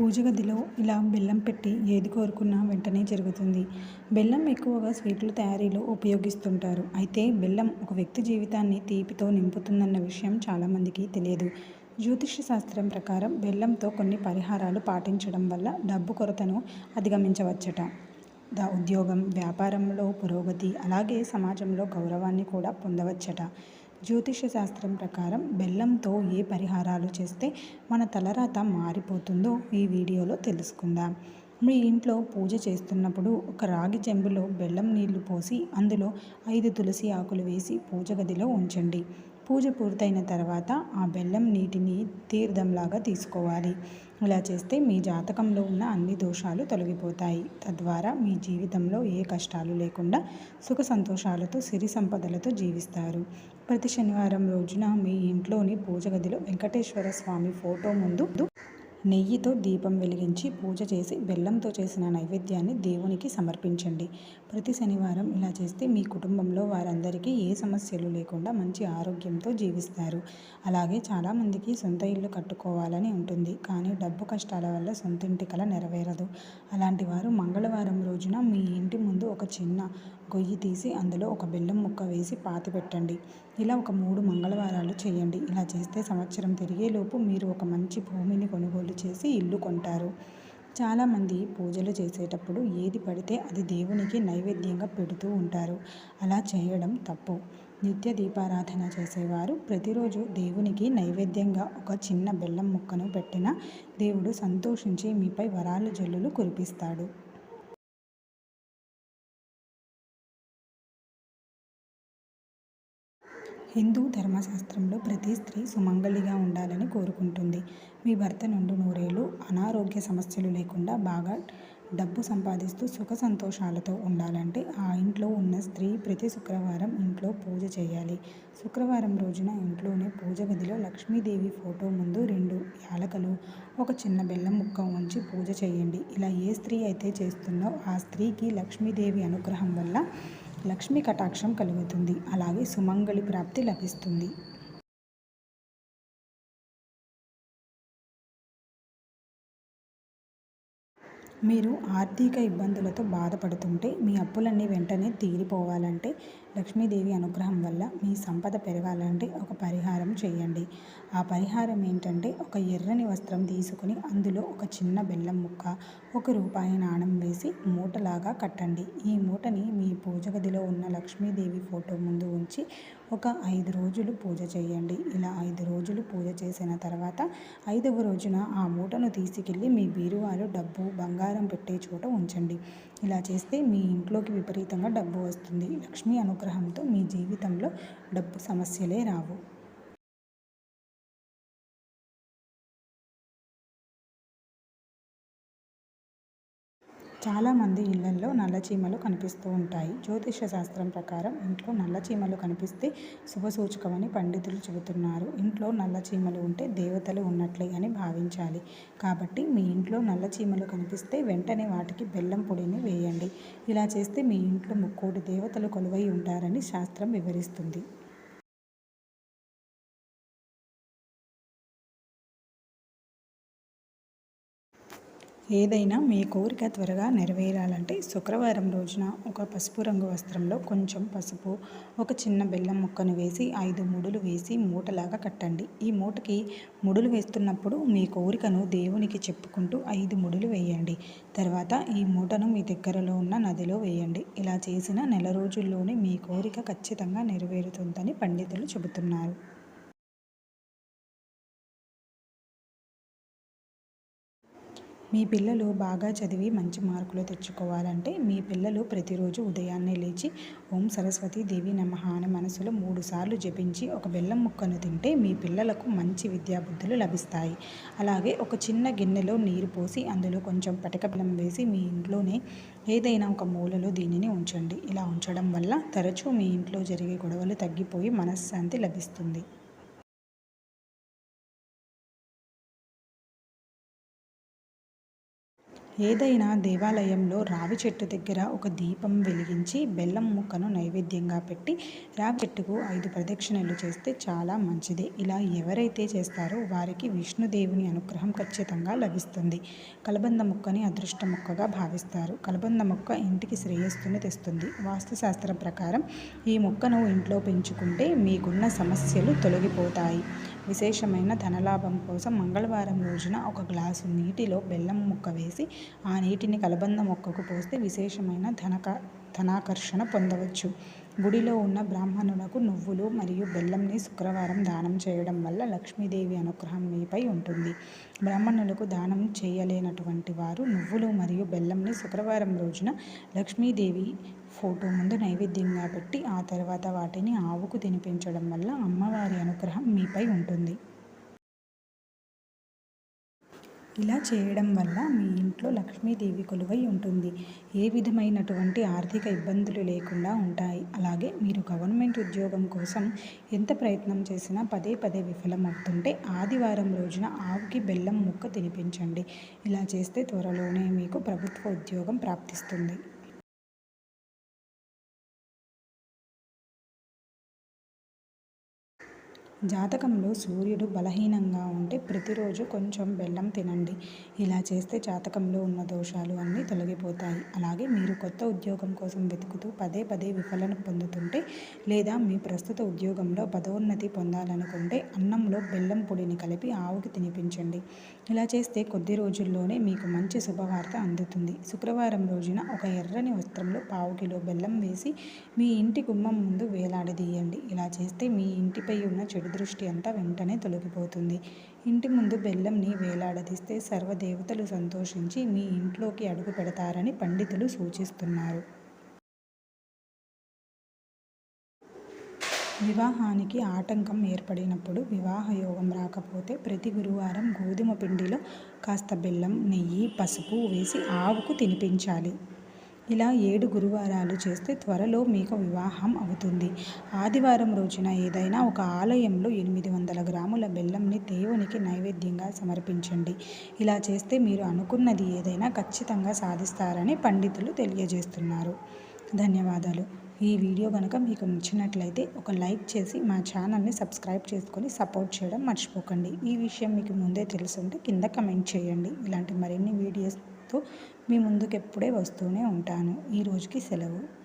పూజ గదిలో ఇలా బెల్లం పెట్టి ఏది కోరుకున్నా వెంటనే జరుగుతుంది. బెల్లం ఎక్కువగా స్వీట్ల తయారీలో ఉపయోగిస్తుంటారు. అయితే బెల్లం ఒక వ్యక్తి జీవితాన్ని తీపితో నింపుతుందన్న విషయం చాలామందికి తెలియదు. జ్యోతిష శాస్త్రం ప్రకారం బెల్లంతో కొన్ని పరిహారాలు పాటించడం వల్ల డబ్బు కొరతను అధిగమించవచ్చట. దా ఉద్యోగం వ్యాపారంలో పురోగతి అలాగే సమాజంలో గౌరవాన్ని కూడా పొందవచ్చట. జ్యోతిష శాస్త్రం ప్రకారం బెల్లంతో ఏ పరిహారాలు చేస్తే మన తలరాత మారిపోతుందో ఈ వీడియోలో తెలుసుకుందాం. మీ ఇంట్లో పూజ చేస్తున్నప్పుడు ఒక రాగి చెంబులో బెల్లం నీళ్ళు పోసి అందులో ఐదు తులసి ఆకులు వేసి పూజ గదిలో ఉంచండి. పూజ పూర్తయిన తర్వాత ఆ బెల్లం నీటిని తీర్థంలాగా తీసుకోవాలి. ఇలా చేస్తే మీ జాతకంలో ఉన్న అన్ని దోషాలు తొలగిపోతాయి. తద్వారా మీ జీవితంలో ఏ కష్టాలు లేకుండా సుఖ సంతోషాలతో సిరి సంపదలతో జీవిస్తారు. ప్రతి శనివారం రోజున మీ ఇంట్లోని పూజ గదిలో వెంకటేశ్వర స్వామి ఫోటో ముందు నెయ్యితో దీపం వెలిగించి పూజ చేసి బెల్లంతో చేసిన నైవేద్యాన్ని దేవునికి సమర్పించండి. ప్రతి శనివారం ఇలా చేస్తే మీ కుటుంబంలో వారందరికీ ఏ సమస్యలు లేకుండా మంచి ఆరోగ్యంతో జీవిస్తారు. అలాగే చాలామందికి సొంత ఇల్లు కట్టుకోవాలని ఉంటుంది. కానీ డబ్బు కష్టాల వల్ల సొంత ఇంటి కల నెరవేరదు. అలాంటి వారు మంగళవారం రోజున మీ ఇంటి ముందు ఒక చిన్న గొయ్యి తీసి అందులో ఒక బెల్లం ముక్క వేసి పాతి పెట్టండి. ఇలా ఒక మూడు మంగళవారాలు చేయండి. ఇలా చేస్తే సంవత్సరం తిరిగేలోపు మీరు ఒక మంచి భూమిని కొనుగోలు చేసి ఇల్లు కొంటారు. చాలామంది పూజలు చేసేటప్పుడు ఏది పడితే అది దేవునికి నైవేద్యంగా పెడుతూ ఉంటారు. అలా చేయడం తప్పు. నిత్య దీపారాధన చేసేవారు ప్రతిరోజు దేవునికి నైవేద్యంగా ఒక చిన్న బెల్లం ముక్కను పెట్టిన దేవుడు సంతోషించి మీపై వరాలు జల్లులు కురిపిస్తాడు. హిందూ ధర్మశాస్త్రంలో ప్రతి స్త్రీ సుమంగళిగా ఉండాలని కోరుకుంటుంది. మీ భర్త నుండి నూరేళ్ళు అనారోగ్య సమస్యలు లేకుండా బాగా డబ్బు సంపాదిస్తూ సుఖ సంతోషాలతో ఉండాలంటే ఆ ఇంట్లో ఉన్న స్త్రీ ప్రతి శుక్రవారం ఇంట్లో పూజ చేయాలి. శుక్రవారం రోజున ఇంట్లోనే పూజ గదిలో లక్ష్మీదేవి ఫోటో ముందు రెండు యాలకలు ఒక చిన్న బెల్లం ముక్క ఉంచి పూజ చేయండి. ఇలా ఏ స్త్రీ అయితే చేస్తుందో ఆ స్త్రీకి లక్ష్మీదేవి అనుగ్రహం వల్ల లక్ష్మీ కటాక్షం కలుగుతుంది. అలాగే సుమంగళి ప్రాప్తి లభిస్తుంది. మీరు ఆర్థిక ఇబ్బందులతో బాధపడుతుంటే మీ అప్పులన్నీ వెంటనే తీరిపోవాలంటే లక్ష్మీదేవి అనుగ్రహం వల్ల మీ సంపద పెరగాలంటే ఒక పరిహారం చేయండి. ఆ పరిహారం ఏంటంటే ఒక ఎర్రని వస్త్రం తీసుకుని అందులో ఒక చిన్న బెల్లం ముక్క ఒక రూపాయి నాణం వేసి మూటలాగా కట్టండి. ఈ మూటని మీ పూజ గదిలో ఉన్న లక్ష్మీదేవి ఫోటో ముందు ఉంచి ఒక ఐదు రోజులు పూజ చేయండి. ఇలా ఐదు రోజులు పూజ చేసిన తర్వాత ఐదవ రోజున ఆ మూటను తీసుకెళ్ళి మీ బీరువాలో డబ్బు బంగారం పెట్టే చోట ఉంచండి. ఇలా చేస్తే మీ ఇంట్లోకి విపరీతంగా డబ్బు వస్తుంది. లక్ష్మీ అనుగ్రహంతో మీ జీవితంలో డబ్బు సమస్యలే రావు. చాలామంది ఇళ్ళల్లో నల్లచీమలు కనిపిస్తూ ఉంటాయి. జ్యోతిష శాస్త్రం ప్రకారం ఇంట్లో నల్లచీమలు కనిపిస్తే శుభసూచకమని పండితులు చెబుతున్నారు. ఇంట్లో నల్లచీమలు ఉంటే దేవతలు ఉన్నట్లే అని భావించాలి. కాబట్టి మీ ఇంట్లో నల్లచీమలు కనిపిస్తే వెంటనే వాటికి బెల్లం పొడిని వేయండి. ఇలా చేస్తే మీ ఇంట్లో ముక్కోటి దేవతలు కొలువై ఉంటారని శాస్త్రం వివరిస్తుంది. ఏదైనా మీ కోరిక త్వరగా నెరవేరాలంటే శుక్రవారం రోజున ఒక పసుపు రంగు వస్త్రంలో కొంచెం పసుపు ఒక చిన్న బెల్లం ముక్కను వేసి ఐదు ముడులు వేసి మూటలాగా కట్టండి. ఈ మూటకి ముడులు వేస్తున్నప్పుడు మీ కోరికను దేవునికి చెప్పుకుంటూ ఐదు ముడులు వేయండి. తర్వాత ఈ మూటను మీ దగ్గరలో ఉన్న నదిలో వేయండి. ఇలా చేసిన నెల రోజుల్లోనే మీ కోరిక ఖచ్చితంగా నెరవేరుతుందని పండితులు చెబుతున్నారు. మీ పిల్లలు బాగా చదివి మంచి మార్కులు తెచ్చుకోవాలంటే మీ పిల్లలు ప్రతిరోజు ఉదయాన్నే లేచి ఓం సరస్వతి దేవి నమః అని మనసులో మూడు సార్లు జపించి ఒక బెల్లం ముక్కను తింటే మీ పిల్లలకు మంచి విద్యాబుద్ధులు లభిస్తాయి. అలాగే ఒక చిన్న గిన్నెలో నీరు పోసి అందులో కొంచెం పటక బెల్లం వేసి మీ ఇంట్లోనే ఏదైనా ఒక మూలలో దీనిని ఉంచండి. ఇలా ఉంచడం వల్ల తరచూ మీ ఇంట్లో జరిగే గొడవలు తగ్గిపోయి మనశ్శాంతి లభిస్తుంది. ఏదైనా దేవాలయంలో రావి చెట్టు దగ్గర ఒక దీపం వెలిగించి బెల్లం ముక్కను నైవేద్యంగా పెట్టి రావి చెట్టుకు ఐదు ప్రదక్షిణలు చేస్తే చాలా మంచిది. ఇలా ఎవరైతే చేస్తారో వారికి విష్ణుదేవుని అనుగ్రహం ఖచ్చితంగా లభిస్తుంది. కలబంద ముక్కని అదృష్ట ముక్కగా భావిస్తారు. కలబంద మొక్క ఇంటికి శ్రేయస్సుని తెస్తుంది. వాస్తుశాస్త్రం ప్రకారం ఈ మొక్కను ఇంట్లో పెంచుకుంటే మీకున్న సమస్యలు తొలగిపోతాయి. విశేషమైన ధనలాభం కోసం మంగళవారం రోజున ఒక గ్లాసు నీటిలో బెల్లం ముక్క వేసి ఆ నీటిని కలబంద మొక్కకు పోస్తే విశేషమైన ధనక ధనాకర్షణ పొందవచ్చు. గుడిలో ఉన్న బ్రాహ్మణులకు నువ్వులు మరియు బెల్లంని శుక్రవారం దానం చేయడం వల్ల లక్ష్మీదేవి అనుగ్రహం మీపై ఉంటుంది. బ్రాహ్మణులకు దానం చేయలేనటువంటి వారు నువ్వులు మరియు బెల్లంని శుక్రవారం రోజున లక్ష్మీదేవి ఫోటో ముందు నైవేద్యంగా పెట్టి ఆ తర్వాత వాటిని ఆవుకు తినిపించడం వల్ల అమ్మవారి అనుగ్రహం మీపై ఉంటుంది. ఇలా చేయడం వల్ల మీ ఇంట్లో లక్ష్మీదేవి కొలువై ఉంటుంది. ఏ విధమైనటువంటి ఆర్థిక ఇబ్బందులు లేకుండా ఉంటాయి. అలాగే మీరు గవర్నమెంట్ ఉద్యోగం కోసం ఎంత ప్రయత్నం చేసినా పదే పదే విఫలమవుతుంటే ఆదివారం రోజున ఆవుకి బెల్లం ముక్క తినిపించండి. ఇలా చేస్తే త్వరలోనే మీకు ప్రభుత్వ ఉద్యోగం ప్రాప్తిస్తుంది. జాతకంలో సూర్యుడు బలహీనంగా ఉంటే ప్రతిరోజు కొంచెం బెల్లం తినండి. ఇలా చేస్తే జాతకంలో ఉన్న దోషాలు అన్నీ తొలగిపోతాయి. అలాగే మీరు కొత్త ఉద్యోగం కోసం వెతుకుతూ పదే పదే విఫలన పొందుతుంటే లేదా మీ ప్రస్తుత ఉద్యోగంలో పదోన్నతి పొందాలనుకుంటే అన్నంలో బెల్లం పొడిని కలిపి ఆవుకి తినిపించండి. ఇలా చేస్తే కొద్ది రోజుల్లోనే మీకు మంచి శుభవార్త అందుతుంది. శుక్రవారం రోజున ఒక ఎర్రని వస్త్రంలో పావు కిలో బెల్లం వేసి మీ ఇంటి గుమ్మం ముందు వేలాడదీయండి. ఇలా చేస్తే మీ ఇంటిపై ఉన్న చెడు దృష్టి అంతా వెంటనే తొలగిపోతుంది. ఇంటి ముందు బెల్లంని వేలాడదీస్తే సర్వదేవతలు సంతోషించి మీ ఇంట్లోకి అడుగు పెడతారని పండితులు సూచిస్తున్నారు. వివాహానికి ఆటంకం ఏర్పడినప్పుడు వివాహ యోగం రాకపోతే ప్రతి గురువారం గోధుమ పిండిలో కాస్త బెల్లం నెయ్యి పసుపు వేసి ఆవుకు తినిపించాలి. ఇలా ఏడు గురువారాలు చేస్తే త్వరలో మీకు వివాహం అవుతుంది. ఆదివారం రోజున ఏదైనా ఒక ఆలయంలో ఎనిమిది వందల గ్రాముల బెల్లంని దేవునికి నైవేద్యంగా సమర్పించండి. ఇలా చేస్తే మీరు అనుకున్నది ఏదైనా ఖచ్చితంగా సాధిస్తారని పండితులు తెలియజేస్తున్నారు. ధన్యవాదాలు. ఈ వీడియో కనుక మీకు నచ్చినట్లయితే ఒక లైక్ చేసి మా ఛానల్ని సబ్స్క్రైబ్ చేసుకొని సపోర్ట్ చేయడం మర్చిపోకండి. ఈ విషయం మీకు ముందే తెలుసుంటే కింద కమెంట్ చేయండి. ఇలాంటి మరిన్ని వీడియోస్తో మీ ముందుకు ఎప్పుడే వస్తూనే ఉంటాను. ఈ రోజుకి సెలవు.